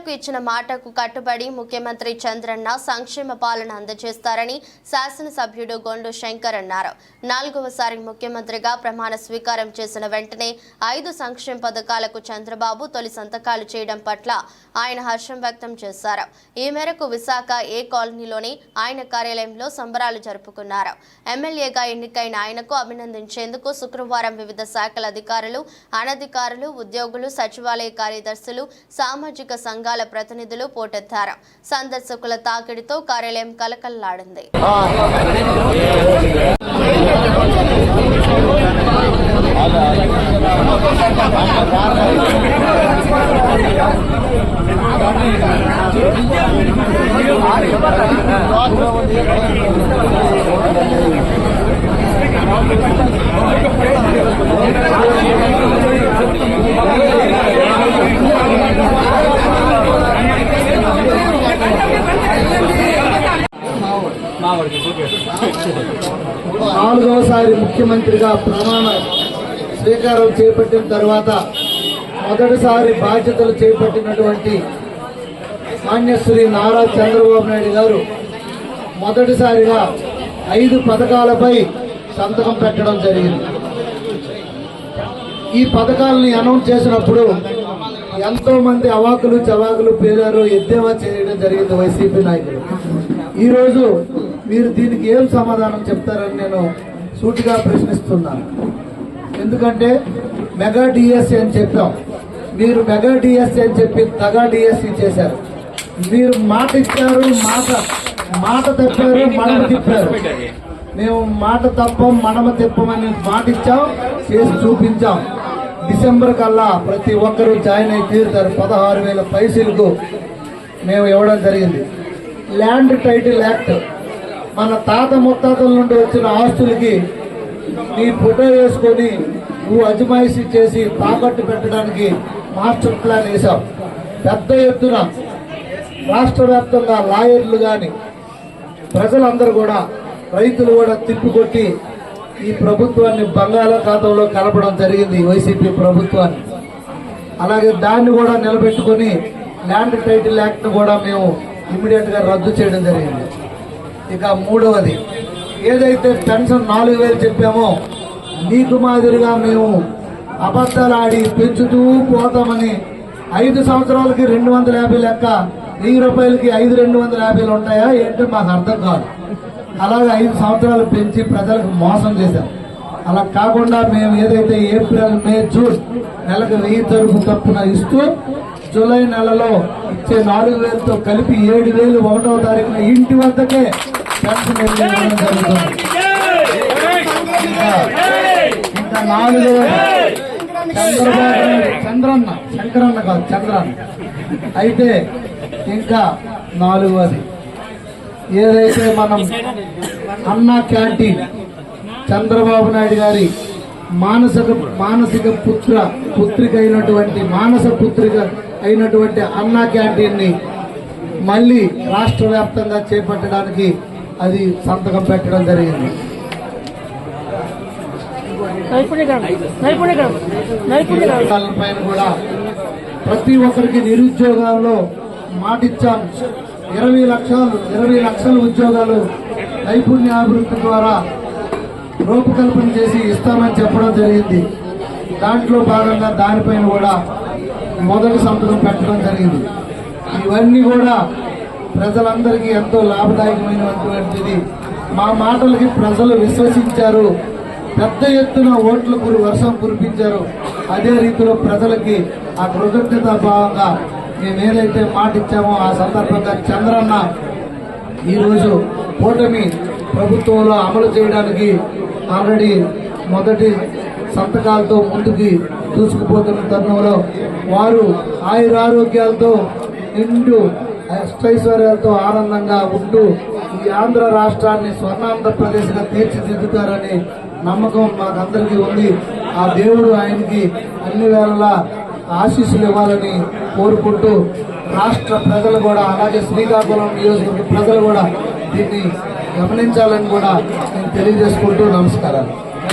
ప్రజలకు ఇచ్చిన మాటకు కట్టుబడి ముఖ్యమంత్రి చంద్రన్న సంక్షేమ పాలన అందజేస్తారని శాసనసభ్యుడు గొండు శంకర్ అన్నారు. నాలుగవసారి ముఖ్యమంత్రిగా ప్రమాణ స్వీకారం చేసిన వెంటనే ఐదు సంక్షేమ పథకాలకు చంద్రబాబు తొలి సంతకాలు చేయడం పట్ల ఆయన హర్షం వ్యక్తం చేశారు. ఈ మేరకు విశాఖ ఏ కాలనీలోని ఆయన కార్యాలయంలో సంబరాలు జరుపుకున్నారు. ఎమ్మెల్యేగా ఎన్నికైన ఆయనకు అభినందించేందుకు శుక్రవారం వివిధ శాఖల అధికారులు అనధికారులు ఉద్యోగులు సచివాలయ కార్యదర్శులు సామాజిక సంఘ సంఘాల ప్రతినిధులు పోటెత్తారు సందర్శకుల తాకిడితో కార్యాలయం కలకల్లాడింది మూడవసారి ముఖ్యమంత్రిగా ప్రమాణ స్వీకారం చేపట్టిన తర్వాత మొదటిసారి బాధ్యతలు చేపట్టినటువంటి మాన్యశ్రీ నారా చంద్రబాబు నాయుడు గారు మొదటిసారిగా ఐదు పథకాలపై సంతకం పెట్టడం జరిగింది. ఈ పథకాలని అనౌన్స్ చేసినప్పుడు ఎంతో మంది అవాకులు చవాకులు పేరారు ఎద్దేవా చేయడం జరిగింది వైసీపీ నాయకులు. ఈరోజు మీరు దీనికి ఏం సమాధానం చెప్తారని నేను సూటిగా ప్రశ్నిస్తున్నాను ఎందుకంటే మెగా డిఎస్సి అని చెప్పాం. మీరు మెగా డిఎస్సి అని చెప్పి తగా డిఎస్సి చేశారు. మీరు మాట ఇచ్చారు మాట మాట తప్పారు మడమ తిప్పారు. మేము మాట తప్పం మడమ తిప్పమని మాట ఇచ్చాం చేసి చూపించాం. డిసెంబర్ కల్లా ప్రతి ఒక్కరూ జాయిన్ అయి తీరుతారు. పదహారు వేల పైసలకు మేము ఇవ్వడం జరిగింది. ల్యాండ్ టైటిల్ యాక్ట్ మన తాత ముత్తాతల నుండి వచ్చిన ఆస్తులకి నీ ఫోటో వేసుకొని నువ్వు అజమాయిషీ చేసి తాకట్టు పెట్టడానికి మాస్టర్ ప్లాన్ వేశావు. పెద్ద ఎత్తున రాష్ట్ర వ్యాప్తంగా లాయర్లు కానీ ప్రజలందరూ కూడా రైతులు కూడా తిప్పికొట్టి ఈ ప్రభుత్వాన్ని బంగాళాఖాతంలో కలపడం జరిగింది వైసీపీ ప్రభుత్వాన్ని. అలాగే దాన్ని కూడా నిలబెట్టుకొని ల్యాండ్ టైటిల్ యాక్ట్ను కూడా మేము ఇమీడియట్గా రద్దు చేయడం జరిగింది. ఇక మూడవది. ఏదైతే పెన్షన్ నాలుగు వేలు చెప్పామో నీకు మాదిరిగా మేము అబద్ధాలు ఆడి పెంచుతూ పోతామని ఐదు సంవత్సరాలకి రెండు వందల యాభై లెక్క వెయ్యి రూపాయలకి ఐదు రెండు వందల యాభైలు ఉంటాయా ఏంటో మాకు అర్థం కాదు. అలాగే ఐదు సంవత్సరాలు పెంచి ప్రజలకు మోసం చేశాం. అలా కాకుండా మేము ఏదైతే ఏప్రిల్ మే జూన్ నెలకు వెయ్యి తరపు తప్పున ఇస్తూ జూలై నెలలో ఇచ్చే నాలుగు వేలతో కలిపి ఏడు వేలు ఒకటవ తారీఖున ఇంటి వద్దకే ఇంకా నాలుగు చంద్రబాబు చంద్రన్న శంకరన్న కాదు చంద్రన్న అయితే ఇంకా నాలుగవది ఏదైతే మనం అన్నా క్యాంటీన్ చంద్రబాబు నాయుడు గారి మానసిక మానసిక పుత్ర పుత్రిక అయినటువంటి మానస పుత్రిక అయినటువంటి అన్నా క్యాంటీన్ని మళ్ళీ రాష్ట్ర వ్యాప్తంగా చేపట్టడానికి అది సంతకం పెట్టడం జరిగింది. పైన కూడా ప్రతి ఒక్కరికి నిరుద్యోగాల్లో మాటిచ్చాం ఇరవై లక్షలు ఇరవై లక్షల ఉద్యోగాలు నైపుణ్యాభివృద్ధి ద్వారా రూపకల్పన చేసి ఇస్తామని చెప్పడం జరిగింది. దాంట్లో భాగంగా దానిపైన కూడా మొదటి సంతకం పెట్టడం జరిగింది. ఇవన్నీ కూడా ప్రజలందరికీ ఎంతో లాభదాయకమైనటువంటిది. మా మాటలకి ప్రజలు విశ్వసించారు. పెద్ద ఎత్తున ఓట్ల కురు వర్షం కురిపించారు. అదే రీతిలో ప్రజలకి ఆ కృతజ్ఞత భావంగా మేము ఏదైతే మాట ఇచ్చామో ఆ సందర్భంగా చంద్రన్న ఈరోజు కూటమి ప్రభుత్వంలో అమలు చేయడానికి ఆల్రెడీ మొదటి సంతకాలతో ముందుకి దూసుకుపోతున్న తరుణంలో వారు ఆయురారోగ్యాలతో నిండు అష్టైశ్వర్యాలతో ఆనందంగా ఉంటూ ఈ ఆంధ్ర రాష్ట్రాన్ని స్వర్ణాంధ్రప్రదేశ్గా తీర్చిదిద్దుతారని నమ్మకం మాకందరికీ ఉంది. ఆ దేవుడు ఆయనకి అన్ని వేళలా ఆశీస్సులు ఇవ్వాలని కోరుకుంటూ రాష్ట్ర ప్రజలు కూడా అలాగే శ్రీకాకుళం నియోజకవర్గ ప్రజలు కూడా దీన్ని గమనించాలని కూడా నేను తెలియజేసుకుంటూ నమస్కారాలు.